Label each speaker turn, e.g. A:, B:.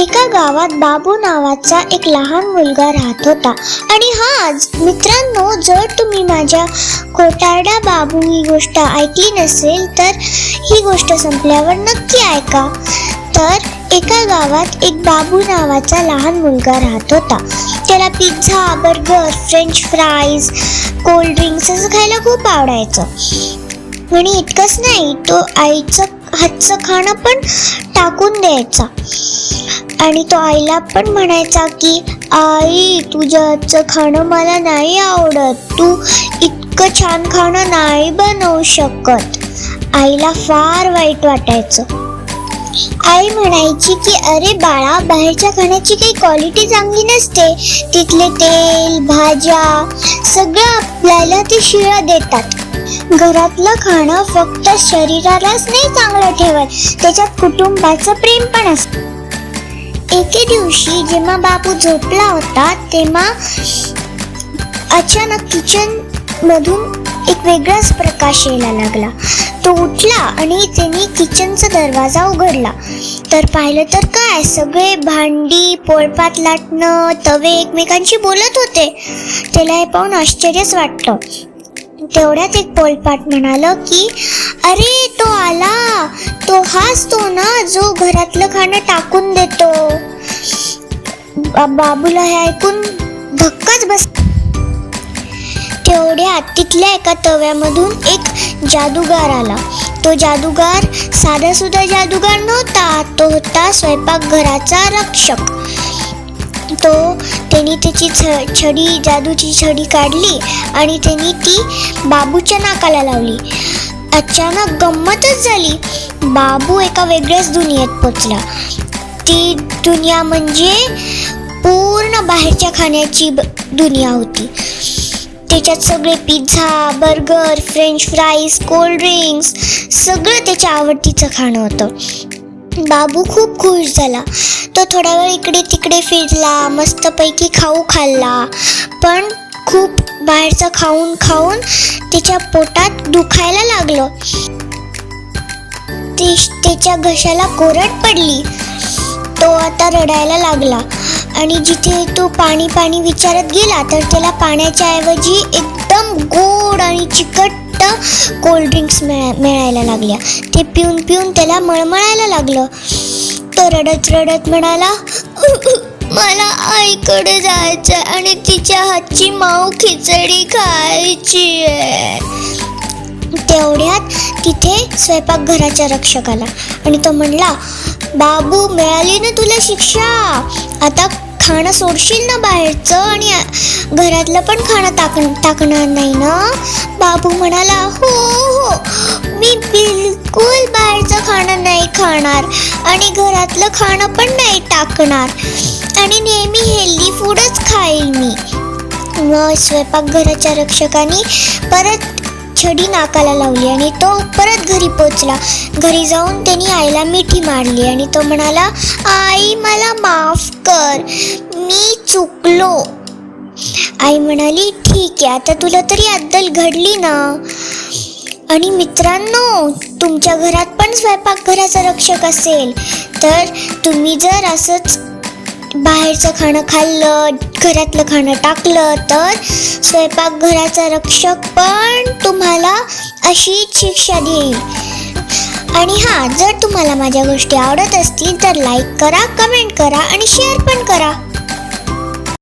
A: एका गावात बाबू नावाचा एक लहान मुलगा राहत होता. आणि हाच मित्रांनो जर तुम्ही माझ्या कोटारडा बाबू ही गोष्ट ऐकली नसेल तर ही गोष्ट संपल्यावर नक्की ऐका. तर एका गावात एक बाबू नावाचा लहान मुलगा राहत होता. त्याला pizza burger French fries cold drinks असं खायला खूप आवडायचं. आणि इतकंच नाही तो आईचं हातचं खाणं पण टाकून द्यायचा. आणि तो आईला पण म्हणायचा की आई तुझ्या हातचं खाणं मला नाही आवडत. तू इतकं छान खाणं नाही बनवू शकत. आईला फार वाईट वाटायचं. आई म्हणायची की अरे बाळा बाहेरच्या खाण्याची काही क्वालिटी चांगली नसते. तिथले तेल भाज्या सगळं आपल्याला ते शिळं देतात. घरातलं खाणं फक्त शरीरालाच नाही चांगलं ठेवत त्याच्यात कुटुंबाचं प्रेम पण असतं. एके दिवशी जेव्हा बाबू झोपला होता तेव्हा अचानक किचन मधून एक वेगळाच प्रकाश यायला लागला. तो उठला आणि त्याने किचनचा दरवाजा उघडला. तर पाहिलं तर काय सगळे भांडी पोळपात लाटणं तवे एकमेकांशी बोलत होते. त्याला हे पाहून आश्चर्यच वाटलं. तेवढ्यात एक पोलपाट म्हणाल की अरे तो आला. तो हाच तो ना जो घरातलं खाणं टाकून देतो. बाबूला हे ऐकून धक्काच बस तेवढ्यात तिथल्या एका तव्यामधून एक जादूगार आला. तो जादूगार साधा सुद्धा जादूगार नव्हता तो होता स्वयंपाकघराचा रक्षक. तो त्यांनी त्याची छ छडी जादूची छडी काढली आणि त्यांनी ती बाबूच्या नाकाला लावली. अचानक गंमतच झाली. बाबू एका वेगळ्याच दुनियेत पोचला. ती दुनिया म्हणजे पूर्ण बाहेरच्या खाण्याची ब- दुनिया होती. त्याच्यात सगळे pizza burger French fries cold drinks सगळं त्याच्या आवडतीचं खाणं होतं. बाबू खूप खुश झाला. तो थोडा वेळ इकडे तिकडे फिरला मस्तपैकी खाऊ खाल्ला. पण खूप बाहेरचं खाऊन खाऊन त्याच्या पोटात दुखायला लागलं. ते त्याच्या घशाला कोरड पडली. तो आता रडायला लागला. आणि जिथे तो पाणी पाणी विचारत गेला तर त्याला पाण्याच्या ऐवजी एकदम गोड आणि चिकट कोल्ड ड्रिंक्स मिळा मिळायला लागल्या. ते पिऊन पिऊन त्याला मळमळायला लागलं. तो रडत रडत म्हणाला मला आईकडे जायचं आणि तिच्या हातची माऊ खिचडी खायची आहे. तेवढ्यात तिथे स्वयंपाकघराचा रक्षक आला आणि तो म्हणला बाबू मिळाली ना तुला शिक्षा? आता खाणं सोडशील ना बाहेरचं? आणि घरातलं पण खाणं टाक टाकणार नाही ना? बाबू म्हणाला हो हो मी बिलकुल बाहेरचं खाणं नाही खाणार आणि घरातलं खाणं पण नाही टाकणार. आणि नेहमी हेल्दी फूडच खाईल मी. मग स्वयंपाकघराच्या रक्षकाने परत छडी नाकाला लावली आणि तो परत घरी पोचला. घरी जाऊन त्यांनी आईला मिठी मारली आणि तो म्हणाला आई मला माफ कर. मी चुकलो. आई म्हणाली ठीक आहे आता तुला तरी अद्दल घडली ना. आणि मित्रांनो तुमच्या घरात पण स्वयंपाकघराचा रक्षक असेल तर तुम्ही जर असंच बाहेरचं खाणं खाल्लं घरातलं खाणं टाकलं तर स्वयंपाकघराचा रक्षक पण तुम्हाला अशीच शिक्षा देईल. आणि हां जर तुम्हाला माझ्या गोष्टी आवडत असतील तर लाईक करा कमेंट करा आणि शेअर पण करा.